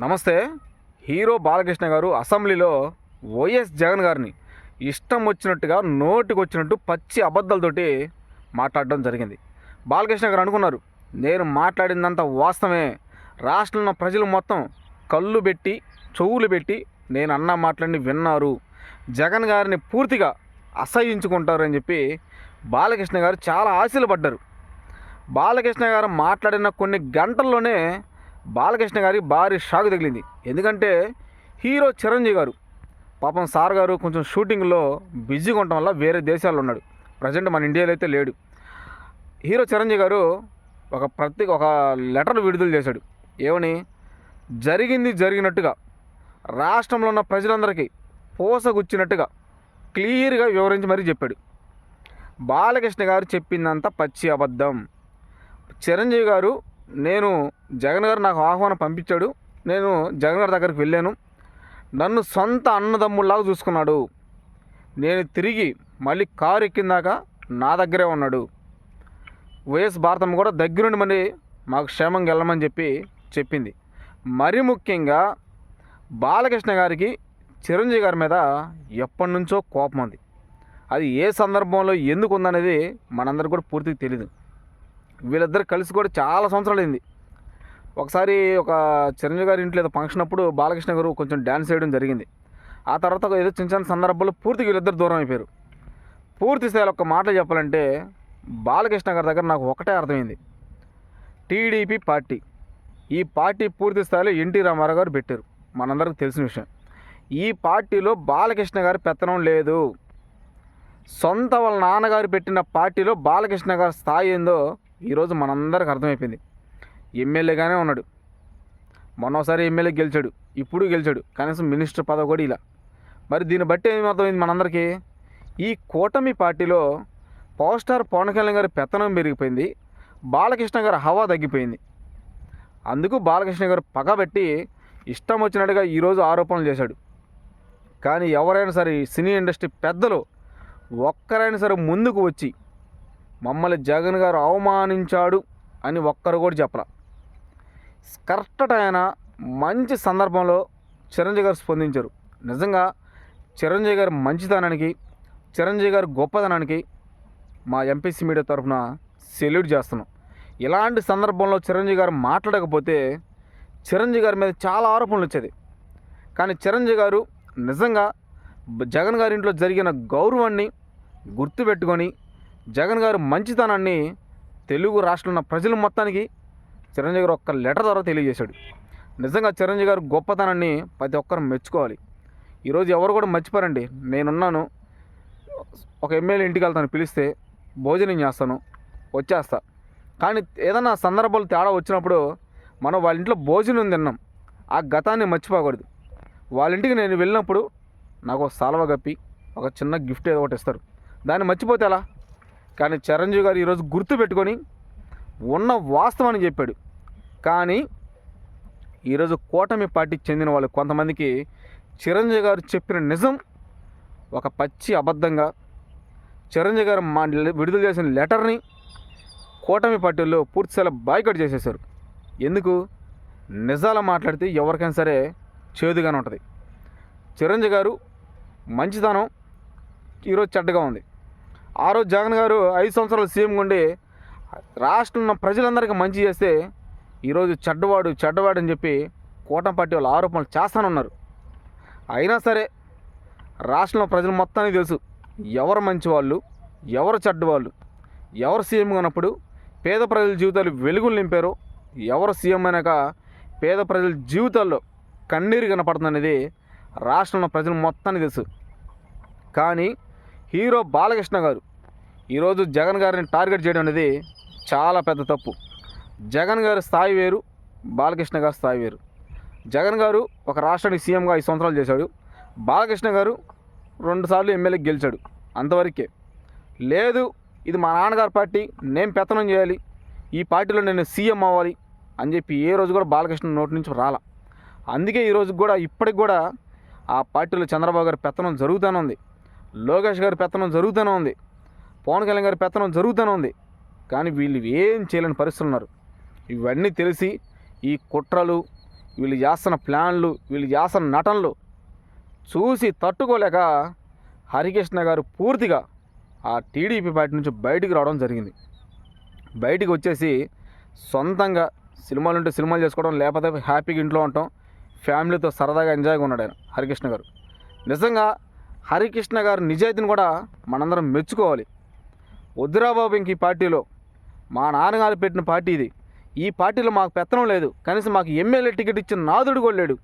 నమస్తే. హీరో బాలకృష్ణ గారు అసెంబ్లీలో వైఎస్ జగన్ గారిని ఇష్టం వచ్చినట్టుగా నోటికి వచ్చినట్టు పచ్చి అబద్ధాలతోటి మాట్లాడడం జరిగింది. బాలకృష్ణ గారు అనుకున్నారు నేను మాట్లాడిందంత వాస్తవమే. రాష్ట్రంలో ప్రజలు మొత్తం కళ్ళు పెట్టి చెవులు పెట్టి నేను అన్న మాటలన్నీ విన్నారు. జగన్ గారిని పూర్తిగా అసహించుకుంటారు అని చెప్పి బాలకృష్ణ గారు చాలా ఆశలు పడ్డారు. బాలకృష్ణ గారు మాట్లాడిన కొన్ని గంటల్లోనే బాలకృష్ణ గారికి భారీ షాక్ తగిలింది. ఎందుకంటే హీరో చిరంజీవి గారు పాపం సార్ గారు కొంచెం షూటింగ్లో బిజీగా ఉండటం వల్ల వేరే దేశాల్లో ఉన్నాడు. ప్రజెంట్ మన ఇండియాలో అయితే లేడు. హీరో చిరంజీవి గారు ఒక ప్రతి ఒక లెటర్ విడుదల చేశాడు. ఏమని? జరిగింది జరిగినట్టుగా రాష్ట్రంలో ఉన్న ప్రజలందరికీ పోసగుచ్చినట్టుగా క్లియర్గా వివరించి మరీ చెప్పాడు. బాలకృష్ణ గారు చెప్పిందంతా పచ్చి అబద్ధం. చిరంజీవి గారు నేను జగన్ గారు నాకు ఆహ్వానం పంపించాడు. నేను జగన్ గారి దగ్గరికి వెళ్ళాను. నన్ను సొంత అన్నదమ్ముల్లాగా చూసుకున్నాడు. నేను తిరిగి మళ్ళీ కారు ఎక్కిందాక నా దగ్గరే ఉన్నాడు. వైఎస్ భారతమ్మ కూడా దగ్గరుండి మరి మాకు క్షేమంగా వెళ్ళమని చెప్పి చెప్పింది. మరి ముఖ్యంగా బాలకృష్ణ గారికి చిరంజీవి గారి మీద ఎప్పటి నుంచో కోపం ఉంది. అది ఏ సందర్భంలో ఎందుకు ఉందనేది మనందరికి కూడా పూర్తిగా తెలియదు వీళ్ళిద్దరు కలిసి కూడా చాలా సంవత్సరాలు అయింది. ఒకసారి ఒక చిరంజీవి గారి ఇంట్లో ఏదో ఫంక్షన్ అప్పుడు బాలకృష్ణ గారు కొంచెం డ్యాన్స్ వేయడం జరిగింది. ఆ తర్వాత ఏదో చిన్న చిన్న సందర్భాల్లో పూర్తిగా వీళ్ళిద్దరు దూరం అయిపోయారు. పూర్తి స్థాయిలో ఒక మాటలు చెప్పాలంటే బాలకృష్ణ గారి దగ్గర నాకు ఒకటే అర్థమైంది. TDP party. ఈ పార్టీ పూర్తి స్థాయిలో ఎన్టీ రామారావు గారు పెట్టారు. మనందరికి తెలిసిన విషయం. ఈ పార్టీలో బాలకృష్ణ గారి పెత్తనం లేదు. సొంత వాళ్ళ నాన్నగారు పెట్టిన పార్టీలో బాలకృష్ణ గారి స్థాయి ఏందో ఈరోజు మనందరికి అర్థమైపోయింది. ఎమ్మెల్యేగానే ఉన్నాడు. మొన్నోసారి ఎమ్మెల్యే గెలిచాడు. ఇప్పుడు గెలిచాడు. కనీసం మినిస్టర్ పదవి కూడా ఇలా మరి దీన్ని బట్టి ఏమర్థమైంది మనందరికీ? ఈ కూటమి పార్టీలో పవర్ స్టార్ పవన్ కళ్యాణ్ గారి పెత్తనం పెరిగిపోయింది. బాలకృష్ణ గారి హవా తగ్గిపోయింది. అందుకు బాలకృష్ణ గారు పగబెట్టి ఇష్టం వచ్చినట్టుగా ఈరోజు ఆరోపణలు చేశాడు. కానీ ఎవరైనా సరే సినీ ఇండస్ట్రీ పెద్దలు ఒక్కరైనా సరే ముందుకు వచ్చి మమ్మల్ని జగన్ గారు అవమానించాడు అని ఒక్కరు కూడా చెప్పరా కరెక్ట్ ఆయన మంచి సందర్భంలో చిరంజీవి గారు స్పందించారు. నిజంగా చిరంజీవి గారి మంచితనానికి చిరంజీవి గారి గొప్పతనానికి మా ఎంపీసీ మీడియా తరఫున సెల్యూట్ చేస్తున్నాం. ఇలాంటి సందర్భంలో చిరంజీవి గారు మాట్లాడకపోతే చిరంజీవి గారి మీద చాలా ఆరోపణలు వచ్చేది. కానీ చిరంజీవి గారు నిజంగా జగన్ గారి ఇంట్లో జరిగిన గౌరవాన్ని గుర్తుపెట్టుకొని జగన్ గారు మంచితనాన్ని తెలుగు రాష్ట్రంలో ఉన్న ప్రజల మొత్తానికి చిరంజీవి గారు ఒక్క లెటర్ ద్వారా తెలియజేశాడు. నిజంగా చిరంజీవి గారు గొప్పతనాన్ని ప్రతి ఒక్కరు మెచ్చుకోవాలి. ఈరోజు ఎవరు కూడా మర్చిపోరండి. నేనున్నాను. ఒక ఎమ్మెల్యే ఇంటికి వెళ్తాను పిలిస్తే భోజనం చేస్తాను వచ్చేస్తా. కానీ ఏదైనా సందర్భాలు తేడా వచ్చినప్పుడు మనం వాళ్ళ ఇంట్లో భోజనం తిన్నాం. ఆ గతాన్ని మర్చిపోకూడదు. వాళ్ళ ఇంటికి నేను వెళ్ళినప్పుడు నాకు ఒక సాల్వ కప్పి ఒక చిన్న గిఫ్ట్ ఏదో ఒకటి ఇస్తారు. దాన్ని మర్చిపోతే ఎలా? కానీ చిరంజీవి గారు ఈరోజు గుర్తు పెట్టుకొని ఉన్న వాస్తవాన్ని చెప్పాడు. కానీ ఈరోజు కూటమి పార్టీకి చెందిన వాళ్ళు కొంతమందికి చిరంజీవి గారు చెప్పిన నిజం ఒక పచ్చి అబద్ధంగా చిరంజీవి గారు మా విడుదల చేసిన లెటర్ని కూటమి పార్టీల్లో పూర్తిస్థాయిలో బాయ్కట్ చేసేశారు. ఎందుకు? నిజాలు మాట్లాడితే ఎవరికైనా సరే చేదుగానే ఉంటుంది. చిరంజీవి గారు మంచితనం ఈరోజు చెడ్డగా ఉంది. ఆ రోజు జగన్ గారు ఐదు సంవత్సరాలు సీఎం ఉండి రాష్ట్రంలో ఉన్న ప్రజలందరికీ మంచి చేస్తే ఈరోజు చెడ్డవాడు చెడ్డవాడు అని చెప్పి కూటమి పార్టీ వాళ్ళు ఆరోపణలు చేస్తానన్నారు. అయినా సరే రాష్ట్రంలో ప్రజలు మొత్తానికి తెలుసు ఎవరు మంచివాళ్ళు ఎవరు చెడ్డవాళ్ళు ఎవరు సీఎం ఉన్నప్పుడు పేద ప్రజల జీవితాలు వెలుగులు నింపారో ఎవరు సీఎం అయినాక పేద ప్రజల జీవితాల్లో కన్నీరు కనపడుతుంది అనేది రాష్ట్రంలో ప్రజలు మొత్తానికి తెలుసు. కానీ హీరో బాలకృష్ణ గారు ఈరోజు జగన్ గారిని టార్గెట్ చేయడం అనేది చాలా పెద్ద తప్పు. జగన్ గారి స్థాయి వేరు బాలకృష్ణ గారి స్థాయి వేరు. జగన్ గారు ఒక రాష్ట్రానికి సీఎంగా ఐదు సంవత్సరాలు చేశాడు. బాలకృష్ణ గారు రెండుసార్లు ఎమ్మెల్యే గెలిచాడు అంతవరకే. లేదు ఇది మా నాన్నగారి పార్టీ నేను పెత్తనం చేయాలి ఈ పార్టీలో నేను సీఎం అవ్వాలి అని చెప్పి ఏ రోజు కూడా బాలకృష్ణ నోటి నుంచి రాలా. అందుకే ఈరోజు కూడా ఇప్పటికి కూడా ఆ పార్టీలో చంద్రబాబు గారి పెత్తనం జరుగుతూనే ఉంది. లోకేష్ గారి పెత్తనం జరుగుతూనే ఉంది. పవన్ కళ్యాణ్ గారి పెత్తనం జరుగుతూనే ఉంది. కానీ వీళ్ళు ఏం చేయలేని పరిస్థితులు ఉన్నారు. ఇవన్నీ తెలిసి ఈ కుట్రలు వీళ్ళు చేస్తున్న ప్లాన్లు వీళ్ళు చేస్తున్న నటనలు చూసి తట్టుకోలేక హరికృష్ణ గారు పూర్తిగా ఆ టీడీపీ పార్టీ నుంచి బయటికి రావడం జరిగింది. బయటికి వచ్చేసి సొంతంగా సినిమాలు ఉంటే సినిమాలు చేసుకోవడం లేకపోతే హ్యాపీగా ఇంట్లో ఉండటం ఫ్యామిలీతో సరదాగా ఎంజాయ్గా ఉన్నాడు ఆయన హరికృష్ణ గారు. నిజంగా హరికృష్ణ గారు నిజాయితీని కూడా మనందరం మెచ్చుకోవాలి. వద్దురా బాబు ఇంక ఈ పార్టీలో. మా నాన్నగారు పెట్టిన పార్టీ ఇది. ఈ పార్టీలో మాకు పెత్తనం లేదు. కనీసం మాకు ఎమ్మెల్యే టికెట్ ఇచ్చిన నాదుడు కూడా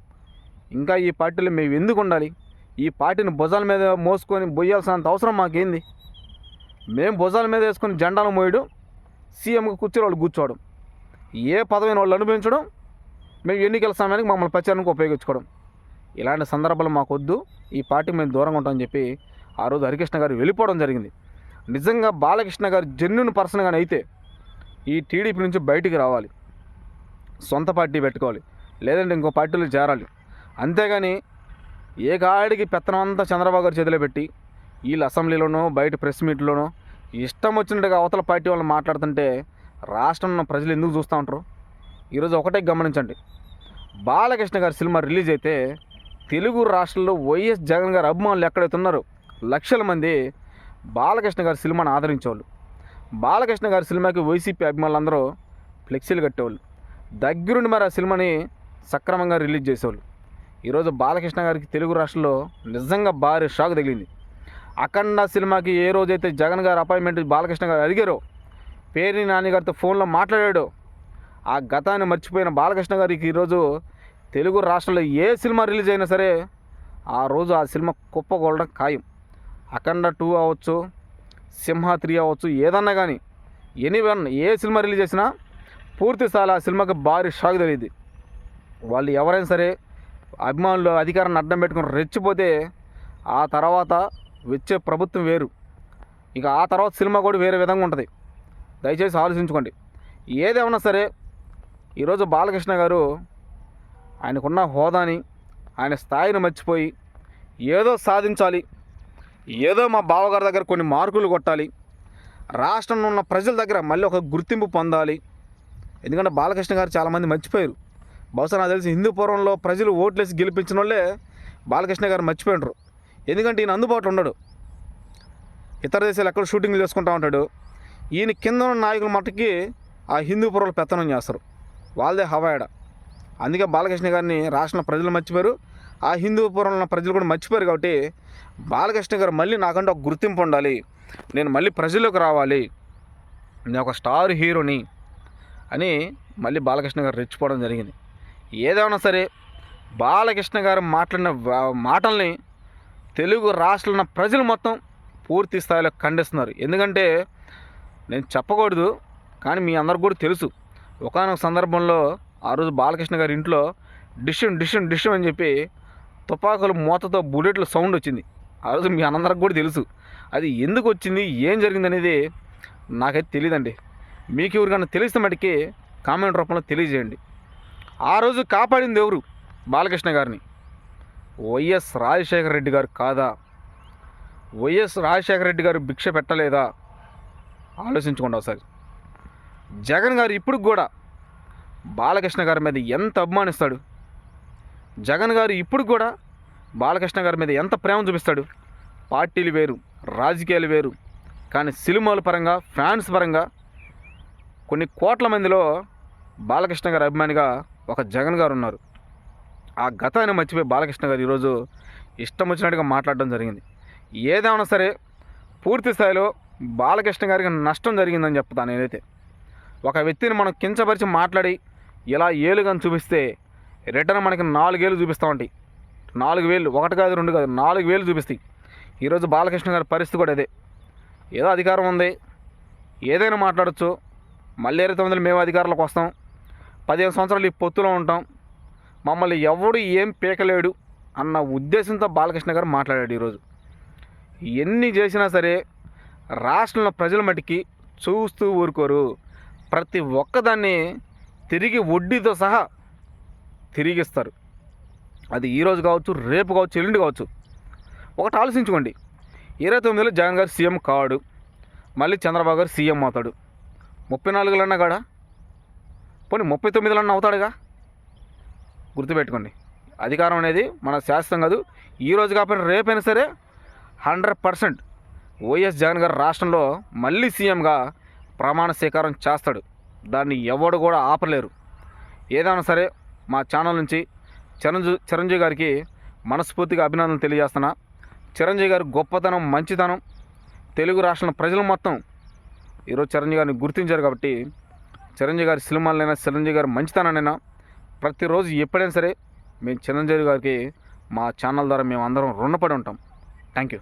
ఇంకా ఈ పార్టీలో మేము ఎందుకు ఉండాలి? ఈ పార్టీని భుజాల మీద మోసుకొని బొయ్యాల్సినంత అవసరం మాకేంది? మేము భుజాల మీద వేసుకొని జెండాలు మోయడం సీఎంకి కూర్చొని వాళ్ళు కూర్చోవడం ఏ పదవిని వాళ్ళు అనుభవించడం మేము ఎన్నికల సమయానికి మమ్మల్ని ప్రచారానికి ఉపయోగించుకోవడం. ఇలాంటి సందర్భాలు మాకొద్దు. ఈ పార్టీ మేము దూరంగా ఉంటామని చెప్పి ఆ రోజు హరికృష్ణ గారు వెళ్ళిపోవడం జరిగింది. నిజంగా బాలకృష్ణ గారు జెన్యున్ పర్సన్గానే అయితే ఈ టీడీపీ నుంచి బయటికి రావాలి. సొంత పార్టీ పెట్టుకోవాలి. లేదంటే ఇంకో పార్టీలో చేరాలి. అంతేగాని ఏ గాడికి పెత్తనం అంతా చంద్రబాబు గారు చేతిలో పెట్టి వీళ్ళు అసెంబ్లీలోనో బయట ప్రెస్ మీట్లోనో ఇష్టం వచ్చినట్టుగా అవతల పార్టీ వాళ్ళు మాట్లాడుతుంటే రాష్ట్రంలో ప్రజలు ఎందుకు చూస్తూ ఉంటారు? ఈరోజు ఒకటే గమనించండి. బాలకృష్ణ గారి సినిమా రిలీజ్ అయితే తెలుగు రాష్ట్రాల్లో వైఎస్ జగన్ గారి అభిమానులు ఎక్కడైతే ఉన్నారో లక్షల మంది బాలకృష్ణ గారి సినిమాను ఆదరించేవాళ్ళు. బాలకృష్ణ గారి సినిమాకి వైసీపీ అభిమానులందరూ ఫ్లెక్సీలు కట్టేవాళ్ళు. దగ్గరుండి మరి ఆ సినిమాని సక్రమంగా రిలీజ్ చేసేవాళ్ళు. ఈరోజు బాలకృష్ణ గారికి తెలుగు రాష్ట్రంలో నిజంగా భారీ షాక్ తగిలింది. అఖండ సినిమాకి ఏ రోజైతే జగన్ గారు అపాయింట్మెంట్ బాలకృష్ణ గారు అడిగారో పేరుని నాని గారితో ఫోన్లో మాట్లాడాడో ఆ గతాన్ని మర్చిపోయిన బాలకృష్ణ గారికి ఈరోజు తెలుగు రాష్ట్రంలో ఏ సినిమా రిలీజ్ అయినా సరే ఆ రోజు ఆ సినిమా కుప్పగొలడం ఖాయం. అఖండ టూ అవ్వచ్చు సింహ త్రీ అవ్వచ్చు ఏదన్నా కానీ ఎనీ వన్ ఏ సినిమా రిలీజ్ చేసినా పూర్తి స్థాయి ఆ సినిమాకి భారీ షాక్ తెలియదు వాళ్ళు ఎవరైనా సరే అభిమానులు అధికారాన్ని అడ్డం పెట్టుకుని రెచ్చిపోతే ఆ తర్వాత వచ్చే ప్రభుత్వం వేరు. ఇక ఆ తర్వాత సినిమా కూడా వేరే విధంగా ఉంటుంది. దయచేసి ఆలోచించుకోండి. ఏదేమన్నా సరే ఈరోజు బాలకృష్ణ గారు ఆయనకున్న హోదాని ఆయన స్థాయిని మర్చిపోయి ఏదో సాధించాలి ఏదో మా బావగారి దగ్గర కొన్ని మార్కులు కొట్టాలి. రాష్ట్రంలో ఉన్న ప్రజల దగ్గర మళ్ళీ ఒక గుర్తింపు పొందాలి. ఎందుకంటే బాలకృష్ణ గారు చాలామంది మర్చిపోయారు. బహుశా నాకు తెలిసి హిందూ ప్రజలు ఓట్లేసి గెలిపించిన వాళ్ళే బాలకృష్ణ గారు మర్చిపోయినరు. ఎందుకంటే ఈయన అందుబాటులో ఉండడు. ఇతర దేశాలు ఎక్కడ షూటింగ్లు చేసుకుంటూ ఉంటాడు. ఈయన కింద ఉన్న నాయకుల మట్టుకి ఆ హిందూపురంలో పెత్తనం చేస్తారు. వాళ్ళదే హవాయడ. అందుకే బాలకృష్ణ గారిని రాష్ట్రంలో ప్రజలు మర్చిపోయారు. ఆ హిందూపురంలో ఉన్న ప్రజలు కూడా మర్చిపోయారు కాబట్టి బాలకృష్ణ గారు మళ్ళీ నాకంటే ఒక గుర్తింపు ఉండాలి. నేను మళ్ళీ ప్రజల్లోకి రావాలి. నేను ఒక స్టార్ హీరోని అని మళ్ళీ బాలకృష్ణ గారు రెచ్చిపోవడం జరిగింది. ఏదైనా సరే బాలకృష్ణ గారు మాట్లాడిన మాటల్ని తెలుగు రాష్ట్రంలో ప్రజలు మొత్తం పూర్తి స్థాయిలో ఖండిస్తున్నారు. ఎందుకంటే నేను చెప్పకూడదు కానీ మీ అందరికి కూడా తెలుసు. ఒకనొక సందర్భంలో ఆ రోజు బాలకృష్ణ గారి ఇంట్లో డిషన్ డిషన్ డిషన్ అని చెప్పి తుపాకులు మూతతో బుల్లెట్ల సౌండ్ వచ్చింది. ఆ రోజు మీ అందరికి కూడా తెలుసు. అది ఎందుకు వచ్చింది? ఏం జరిగింది అనేది నాకైతే తెలియదండి మీకు ఎవరికైనా తెలిస్తే మటుకి కామెంట్ రూపంలో తెలియజేయండి. ఆ రోజు కాపాడింది ఎవరు? బాలకృష్ణ గారిని. వైఎస్ రాజశేఖర రెడ్డి గారు కాదా? వైఎస్ రాజశేఖర రెడ్డి గారు భిక్ష పెట్టలేదా? ఆలోచించుకోండి ఒకసారి. జగన్ గారు ఇప్పుడు కూడా బాలకృష్ణ గారి మీద ఎంత అభిమానిస్తాడు? జగన్ గారు ఇప్పుడు కూడా బాలకృష్ణ గారి మీద ఎంత ప్రేమ చూపిస్తాడు? పార్టీలు వేరు రాజకీయాలు వేరు కానీ సినిమాల పరంగా ఫ్యాన్స్ పరంగా కొన్ని కోట్ల మందిలో బాలకృష్ణ గారి అభిమానిగా ఒక జగన్ గారు ఉన్నారు. ఆ గతాన్ని మర్చిపోయి బాలకృష్ణ గారు ఈరోజు ఇష్టం వచ్చినట్టుగా మాట్లాడడం జరిగింది. ఏదేమైనా సరే పూర్తి స్థాయిలో బాలకృష్ణ గారికి నష్టం జరిగిందని చెప్తాను నేనైతే. ఒక వ్యక్తిని మనం కించపరిచి మాట్లాడి ఇలా ఏలుగాని చూపిస్తే రిటర్న్ మనకి నాలుగేళ్ళు చూపిస్తూ ఉంటాయి. నాలుగు వేలు ఒకటి కాదు రెండు కాదు నాలుగు వేలు చూపిస్తాయి. ఈరోజు బాలకృష్ణ గారి పరిస్థితి కూడా అదే. ఏదో అధికారం ఉంది. ఏదైనా మాట్లాడచ్చు. మళ్ళీ ఇరవై తొమ్మిదిలో మేము అధికారంలోకి వస్తాం. పదిహేను సంవత్సరాలు ఈ పొత్తులో ఉంటాం. మమ్మల్ని ఎవడు ఏం పీకలేడు అన్న ఉద్దేశంతో బాలకృష్ణ గారు మాట్లాడాడు ఈరోజు. ఎన్ని చేసినా సరే రాష్ట్రంలో ప్రజల మటుకి చూస్తూ ఊరుకోరు. ప్రతి ఒక్కదాన్ని తిరిగి వడ్డీతో సహా తిరిగిస్తారు. అది ఈరోజు కావచ్చు రేపు కావచ్చు ఎల్లుండి కావచ్చు. ఒకటి ఆలోచించుకోండి. ఇరవై తొమ్మిదిలో జగన్ గారు సీఎం కావాడు మళ్ళీ చంద్రబాబు గారు సీఎం అవుతాడు. ముప్పై నాలుగులన్నా కాడా? పోనీ ముప్పై తొమ్మిదిలన్నా అవుతాడుగా? గుర్తుపెట్టుకోండి. అధికారం అనేది మన శాశ్వతం కాదు. ఈ రోజు కాకపోయినా రేపైనా సరే హండ్రెడ్ పర్సెంట్ వైఎస్ జగన్ గారు రాష్ట్రంలో మళ్ళీ సీఎంగా ప్రమాణ స్వీకారం చేస్తాడు. దాన్ని ఎవడు కూడా ఆపలేరు. ఏదైనా సరే మా ఛానల్ నుంచి చిరంజీ చిరంజీవి గారికి మనస్ఫూర్తిగా అభినందనలు తెలియజేస్తున్నా. చిరంజీవి గారి గొప్పతనం మంచితనం తెలుగు రాష్ట్రం ప్రజలు మొత్తం ఈరోజు చిరంజీవి గారిని గుర్తించారు కాబట్టి చిరంజీవి గారి సినిమాలైనా చిరంజీవి గారి మంచితనానైనా ప్రతిరోజు ఎప్పుడైనా సరే మేము చిరంజీవి గారికి మా ఛానల్ ద్వారా మేము అందరం రుణపడి ఉంటాం. Thank you